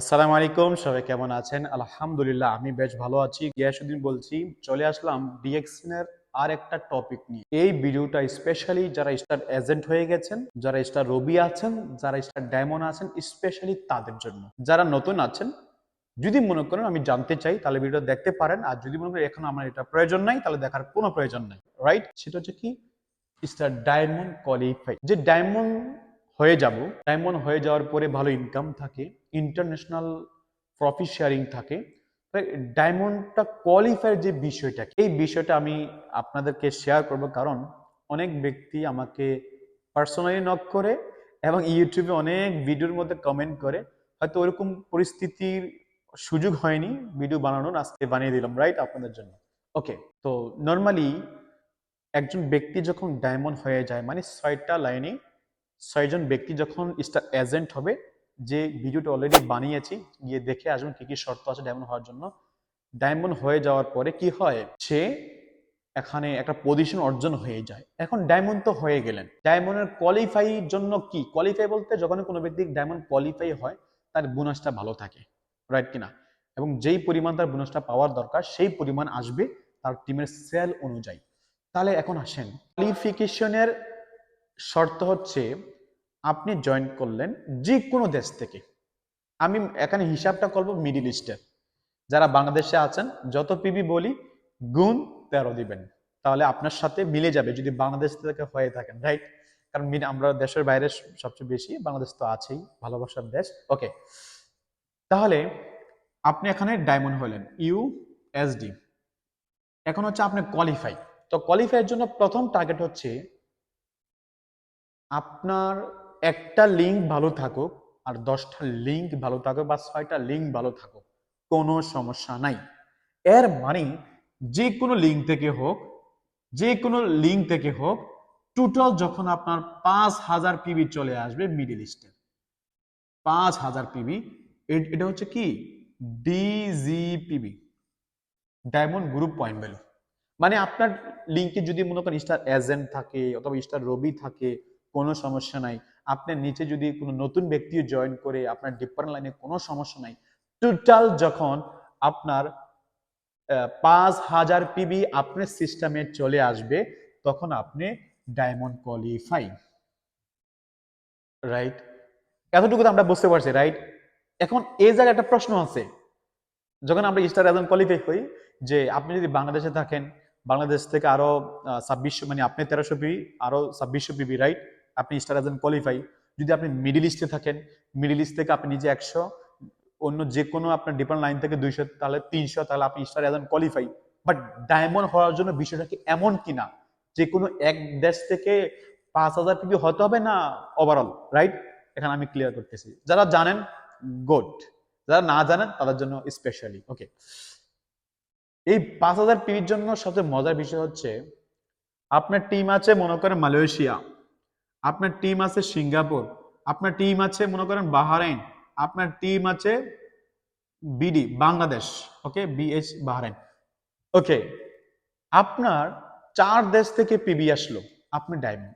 আসসালামু আলাইকুম, সবাই কেমন আছেন? আলহামদুলিল্লাহ, আমি বেশ ভালো আছি। গিয়াসুদ্দিন বলছি, চলে আসলাম ডিএক্সিন এর আর একটা টপিক নিয়ে। এই ভিডিওটা স্পেশালি যারা স্টার এজেন্ট হয়ে গেছেন, যারা স্টার রবি আছেন, যারা স্টার ডায়মন্ড আছেন, স্পেশালি তাদের জন্য। যারা নতুন আছেন, যদি মনে করেন আমি জানতে চাই, তাহলে ভিডিও দেখতে পারেন। আর যদি মনে করেন এখন আমার এটা প্রয়োজন নাই, তাহলে দেখার কোনো প্রয়োজন নাই। রাইট সেটা হচ্ছে কি, স্টার ডায়মন্ড কোয়ালিফাই যে ডায়মন্ড হয়ে যাব। ডায়মন্ড হয়ে যাওয়ার পরে ভালো ইনকাম থাকে ইন্টারন্যাশনাল প্রফিট শেয়ারিং থাকে। ডায়মন্ডটা কোয়ালিফাইয়ের যে বিষয়টা, এই বিষয়টা আমি আপনাদেরকে শেয়ার করব কারণ অনেক ব্যক্তি আমাকে পার্সোনালি নক করে এবং ইউটিউবে অনেক ভিডিওর মধ্যে কমেন্ট করে। হয়তো ওরকম পরিস্থিতির সুযোগ হয়নি ভিডিও বানানোর, আজকে বানিয়ে দিলাম রাইট আপনাদের জন্য। ওকে তো নর্মালি একজন ব্যক্তি যখন ডায়মন্ড হয়ে যায় মানে ছয়টা লাইনে ছয়জন ব্যক্তি যখন স্টার এজেন্ট হবে, যে ভিডিওটা অলরেডি বানিয়েছি, গিয়ে দেখে আসবেন কি কি শর্ত আছে ডায়মন্ড হওয়ার জন্য। ডায়মন্ড হয়ে যাওয়ার পরে কি হয়? সে এখানে একটা পজিশন অর্জন হয়ে যায়। এখন ডায়মন্ড তো হয়ে গেলেন। ডায়মন্ডের কোয়ালিফাই জন্য কি? কোয়ালিফাই বলতে যখন কোনো ব্যক্তি ডায়মন্ড কোয়ালিফাই হয়, তার বোনাসটা ভালো থাকে। রাইট কিনা? এবং যেই পরিমাণ তার বোনাসটা পাওয়ার দরকার, সেই পরিমাণ আসবে তার টিমের সেল অনুযায়ী। তাহলে এখন আসেন। কোয়ালিফিকেশনের শর্ত হচ্ছে আপনি জয়েন করলেন যে কোনো দেশ থেকে। আমি এখানে হিসাবটা করব মিডিল ইস্টের যারা বাংলাদেশে আছেন, যত পিবি বলি, গুণ তেরো দিবেন। তাহলে আপনার সাথে মিলে যাবে, যদি বাংলাদেশ থেকে হয়ে থাকেন রাইট কারণ আমরা দেশের বাইরে সবচেয়ে বেশি, বাংলাদেশ তো আছেই, ভালোবাসার দেশ। ওকে তাহলে আপনি এখানে ডায়মন্ড হলেন ইউ এস ডি এখন হচ্ছে আপনি কোয়ালিফাই তো কোয়ালিফাইয়ের জন্য প্রথম টার্গেট হচ্ছে আপনার একটা লিঙ্ক ভালো থাকুক আর দশটা লিঙ্ক ভালো থাকুক বা ছয়টা লিঙ্ক ভালো থাকুক, কোনো সমস্যা নাই। এর মানে যে কোনো লিঙ্ক থেকে হোক যে কোনো লিঙ্ক থেকে হোক টোটাল যখন আপনার পাঁচ হাজার পিবি চলে আসবে মিডিল ইস্টে পাঁচ হাজার পিবি এটা হচ্ছে কি? DGPB diamond group point value মানে আপনার লিঙ্কে যদি মনে করেন স্টার এজেন্ট থাকে অথবা স্টার রবি থাকে কোনো সমস্যা নাই। আপনার নিচে যদি কোনো নতুন ব্যক্তিও জয়েন করে আপনার ডিপার্ট লাইনে কোনো সমস্যা নাই টোটাল যখন আপনার পাঁচ হাজার পিবি আপনার সিস্টেমে চলে আসবে, তখন আপনি ডায়মন্ড কোয়ালিফাই রাইট এতটুকু তো আমরা বুঝতে পারছি রাইট এখন এই জায়গায় একটা প্রশ্ন আছে, যখন আমরা স্টার এজেন্ট কোয়ালিফাই হই যে আপনি যদি বাংলাদেশে থাকেন, বাংলাদেশ থেকে আরও ছাব্বিশশো মানে আপনি তেরোশো পিবি আরও ছাব্বিশশো পিবি রাইট আপনি স্টার এজেন্ট কোয়ালিফাই যদি আপনি মিডিল ইস্টে থাকেন মিডিল ইস্ট থেকে আপনি নিজে একশো, অন্য যে কোনো আপনার ডিপার্ট লাইন থেকে দুইশো, তাহলে তিনশো, তাহলে আপনি star agent qualify but diamond হওয়ার জন্য বিষয়টা কি এমন কিনা? যে কোনো এক দেশ থেকে পাঁচ হাজার পিবি হতে হবে না ওভারঅল রাইট এখানে আমি ক্লিয়ার করতেছি। যারা জানেন গুড যারা না জানেন, তাদের জন্য স্পেশালি ওকে এই পাঁচ হাজার পিবির জন্য সবচেয়ে মজার বিষয় হচ্ছে, আপনার টিম আছে মনে করেন মালয়েশিয়া। আপনার টিম আছে সিঙ্গাপুর, আপনার টিম আছে, মনে করেন বাহারাইন, আপনার টিম আছে BD, Bangladesh okay BS Bahrain. Okay আপনার চার দেশ থেকে পিবি আসলো আপনি ডায়মন্ড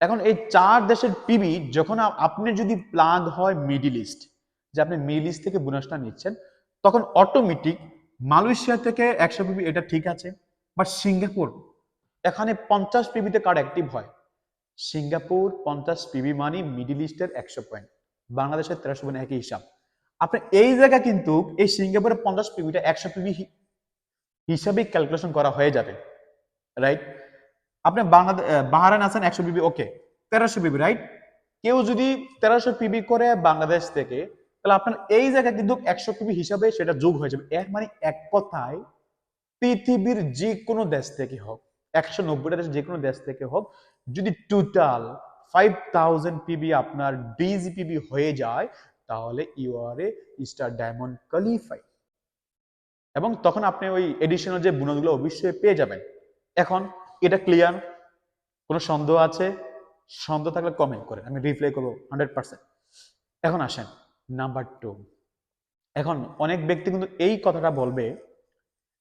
এখন এই চার দেশের পিবি যখন আপনি যদি প্লাগ হয় মিডিল ইস্ট যে আপনি মিডিল ইস্ট থেকে বোনাসটা নিচ্ছেন, তখন অটোমেটিক মালয়েশিয়া থেকে একশো পিবি এটা ঠিক আছে বাট সিঙ্গাপুর, এখানে পঞ্চাশ পিবিতে কার্ড অ্যাক্টিভ হয়। সিঙ্গাপুর পঞ্চাশ পিবি মানে মিডিল ইস্টের একশো পয়েন্ট। বাংলাদেশের তেরোশো পয়েন্ট, একই হিসাব। আপনি এই জায়গা কিন্তু এই সিঙ্গাপুরের পঞ্চাশ পিবিটা একশো পিবি হিসাবে ক্যালকুলেশন করা হয়ে যাবে রাইট আপনি বাংলাদেশ বাহারান আছেন একশো পিবি ওকে তেরোশো পিবি রাইট কেউ যদি তেরোশো পিবি করে বাংলাদেশ থেকে, তাহলে আপনার এই জায়গায় কিন্তু একশো পিবি হিসাবে সেটা যোগ হয়ে যাবে। এর মানে এক কথায়, পৃথিবীর যে কোনো দেশ থেকে হোক, একশো নব্বইটা দেশ যে কোনো দেশ থেকে হোক যদি টোটাল ফাইভ থাউজেন্ড পিবি আপনার ডিজিপিবি হয়ে যায়, তাহলে you are a star diamond qualify এবং তখন আপনি ওই এডিশনাল যে বোনাসগুলো অবশ্যই পেয়ে যাবেন। এখন এটা ক্লিয়ার কোনো সন্দেহ আছে? সন্দেহ থাকলে কমেন্ট করেন আমি রিপ্লাই করব হান্ড্রেড পার্সেন্ট এখন আসেন নাম্বার টু এখন অনেক ব্যক্তি কিন্তু এই কথাটা বলবে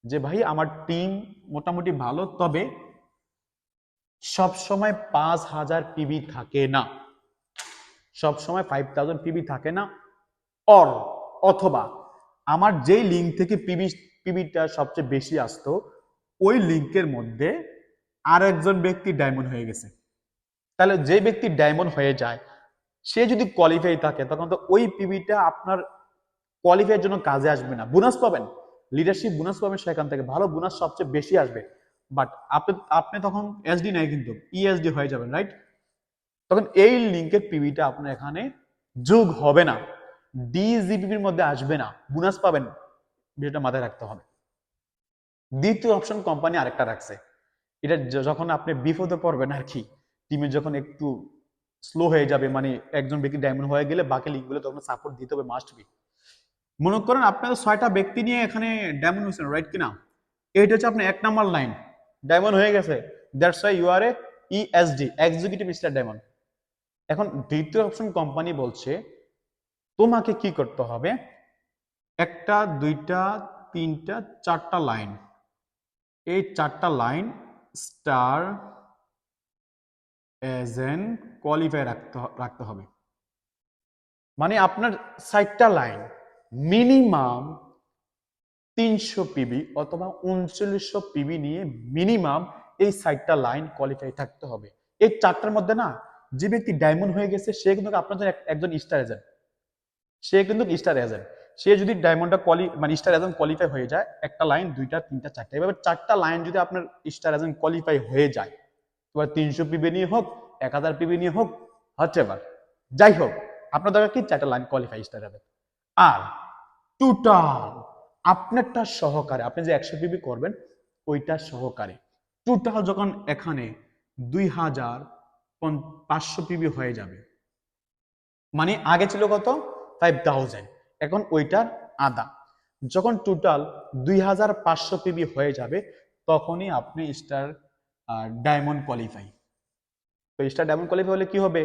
যে, ভাই, আমার টিম মোটামুটি ভালো, তবে সব সময় পাঁচ হাজার পিবি থাকে না। সব সময় ফাইভ থাউজেন্ড পিবি থাকে না। অর অথবা আমার যেই লিঙ্ক থেকে পিবি, পিবিটা সবচেয়ে বেশি আসতো, ওই লিঙ্কের মধ্যে আর একজন ব্যক্তি ডায়মন্ড হয়ে গেছে। তাহলে যে ব্যক্তি ডায়মন্ড হয়ে যায়, সে যদি কোয়ালিফাই থাকে, তখন তো ওই পিবিটা আপনার কোয়ালিফাইয়ের জন্য কাজে আসবে না। বোনাস পাবেন। লিডারশিপ বোনাস পাবেন সেখান থেকে। ভালো বোনাস সবচেয়ে বেশি আসবে। বাট আপনি আপনি তখন এসডি নেয় কিন্তু ইএসডি হয়ে যাবেন রাইট তখন এই লিঙ্কের পিবিটা আপনার এখানে যোগ হবে না। ডিজিপিপির মধ্যে আসবে না। বোনাস পাবেন, বিষয়টা মাথায় রাখতে হবে। দ্বিতীয় অপশন কোম্পানি আরেকটা রাখছে। এটা যখন আপনি বিপদে পড়বেন আর কি টিমে যখন একটু স্লো হয়ে যাবে মানে একজন ব্যক্তি ডায়মন্ড হয়ে গেলে বাকি লিঙ্কগুলো তখন সাপোর্ট দিতে হবে মাস্ট বি মনে করেন আপনার ছয়টা ব্যক্তি নিয়ে এখানে ডায়মন্ড হয়েছেন রাইট কিনা? এইটা হচ্ছে আপনার এক নাম্বার লাইন ডায়মন্ড হয়ে গেছে। That's why you are a ESD executive star diamond এখন দ্বিতীয় অপশন কোম্পানি বলছে, তোমাকে কি করতে হবে? একটা, দুইটা, তিনটা, চারটা লাইন এই চারটা line star age N qualify রাখতে রাখতে হবে। মানে আপনার সাইটটা লাইন মিনিমাম তিনশো পিবি অথবা উনচল্লিশশো পিবি নিয়ে মিনিমাম এই সাইটটা লাইন কোয়ালিফাই থাকতে হবে। এই চারটার মধ্যে না, যে ব্যক্তি ডায়মন্ড হয়ে গেছে, সে কিন্তু আপনার একজন স্টার এজেন্ট সে কিন্তু স্টার এজেন্ট সে যদি ডায়মন্ডটা কোয়ালি মানে স্টার এজেন্ট কোয়ালিফাই হয়ে যায়, একটা লাইন দুইটা, তিনটা, চারটা। এভাবে চারটা লাইন যদি আপনার স্টার এজেন্ট কোয়ালিফাই হয়ে যায়, এবার তিনশো পিবি নিয়ে হোক, এক হাজার পিবি নিয়ে হোক, হচ্ছে এবার। যাই হোক, আপনার দরকার কি? চারটা লাইন কোয়ালিফাই স্টার এজেন্ট আর টোটাল আপনারটা সহকারে, আপনি যে একশো পিবি করবেন, ওইটা সহকারে। টোটাল যখন এখানে দুই হাজার পাঁচশো পিবি হয়ে যাবে মানে আগে ছিল কত? ফাইভ থাউজেন্ড এখন ওইটার আদা। যখন টোটাল দুই হাজার পাঁচশো পিবি হয়ে যাবে, তখনই আপনি স্টার ডায়মন্ড কোয়ালিফাই তো স্টার ডায়মন্ড কোয়ালিফাই হলে কি হবে?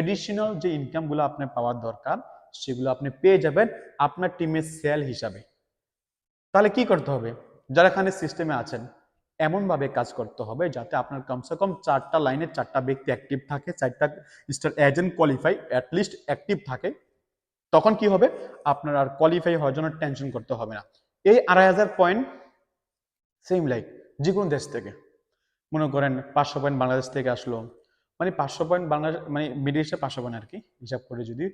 এডিশনাল যে ইনকামগুলো আপনার পাওয়ার দরকার, সেগুলো আপনি পেয়ে যাবেন আপনার টিমের সেল হিসাবে। তাহলে কি করতে হবে? যারা এখানে সিস্টেমে আছেন, এমনভাবে কাজ করতে হবে যাতে আপনার কমসে কম চারটা লাইনে চারটা ব্যক্তি অ্যাক্টিভ থাকে, চারটা star agent qualify at least active থাকে। তখন কি হবে? আপনার আর কোয়ালিফাই হওয়ার জন্য টেনশন করতে হবে না। এই আড়াই হাজার পয়েন্ট সেম লাইক যে কোনো দেশ থেকে। মনে করেন পাঁচশো পয়েন্ট বাংলাদেশ থেকে আসলো। মানে পাঁচশো পয়েন্ট বাংলাদেশ মানে মিডিল ইস্টে পাঁচশো পয়েন্ট আর কি হিসাব করে যদি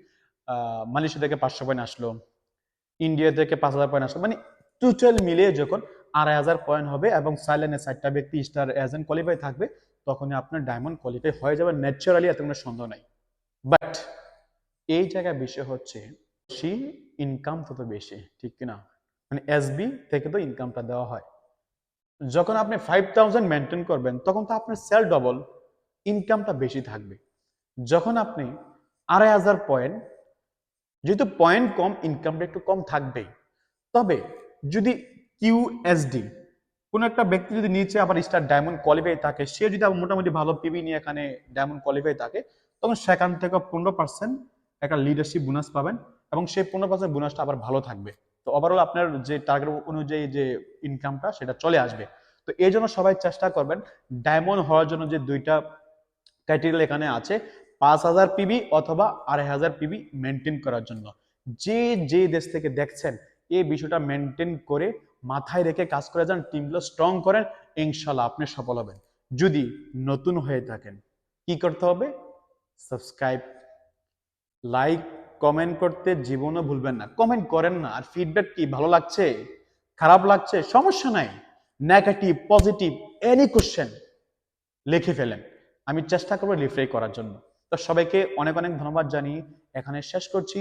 মালয়েশিয়া থেকে পাঁচশো পয়েন্ট আসলো। ইন্ডিয়া থেকে পাঁচ হাজার পয়েন্ট আসলো। মানে টোটাল মিলিয়ে যখন আড়াই হাজার পয়েন্ট হবে এবং সাইলেন্টে চারটা ব্যক্তি স্টার এজেন্ট কোয়ালিফাই থাকবে, তখনই আপনার ডায়মন্ড কোয়ালিফাই হয়ে যাবে ন্যাচারালি এত কোনো সন্দেহ নাই। বাট এই জায়গায় বিষয় হচ্ছে, বেশি ইনকাম তত বেশি, ঠিক কিনা? মানে এসবি থেকে তো ইনকামটা দেওয়া হয়। যখন আপনি ফাইভ থাউজেন্ড মেনটেন করবেন, তখন তো আপনার সেল ডবল ইনকামটা বেশি থাকবে। যখন আপনি আড়াই হাজার পয়েন্ট যেহেতু পয়েন্ট কম ইনকামটা একটু কম থাকবেই। তবে যদি কিউএসডি কোনো একটা ব্যক্তি যদি নিচে আবার স্টার ডায়মন্ড কোয়ালিফাই থাকে, সে যদি মোটামুটি ভালো পিবি নিয়ে এখানে ডায়মন্ড কোয়ালিফাই থাকে, তখন সেখান থেকে পনেরো পার্সেন্ট একটা লিডারশিপ বোনাস পাবেন এবং সেই পনেরো পার্সেন্ট বোনাসটা আবার ভালো থাকবে। তো ওভারঅল আপনার যে টার্গেট অনুযায়ী যে ইনকামটা সেটা চলে আসবে। তো এই জন্য সবাই চেষ্টা করবেন ডায়মন্ড হওয়ার জন্য যে দুইটা ক্রাইটেরিয়া এখানে আছে, পাঁচ হাজার পিবি অথবা আড়াই হাজার পিবি মেনটেন করার জন্য। যে যে দেশ থেকে দেখছেন এই বিষয়টা মেনটেন করে মাথায় রেখে কাজ করে যান টিমগুলো স্ট্রং করেন, ইনশাল্লাহ আপনি সফল হবেন। যদি নতুন হয়ে থাকেন, কি করতে হবে? সাবস্ক্রাইব লাইক কমেন্ট করতে জীবনও ভুলবেন না। কমেন্ট করেন না, আর ফিডব্যাক কি, ভালো লাগছে? খারাপ লাগছে? সমস্যা নাই। নেগেটিভ পজিটিভ এনি কোশ্চেন লিখে ফেলেন। আমি চেষ্টা করব রিফ্রাই করার জন্য। তো সবাইকে অনেক অনেক ধন্যবাদ জানিয়ে এখানে শেষ করছি।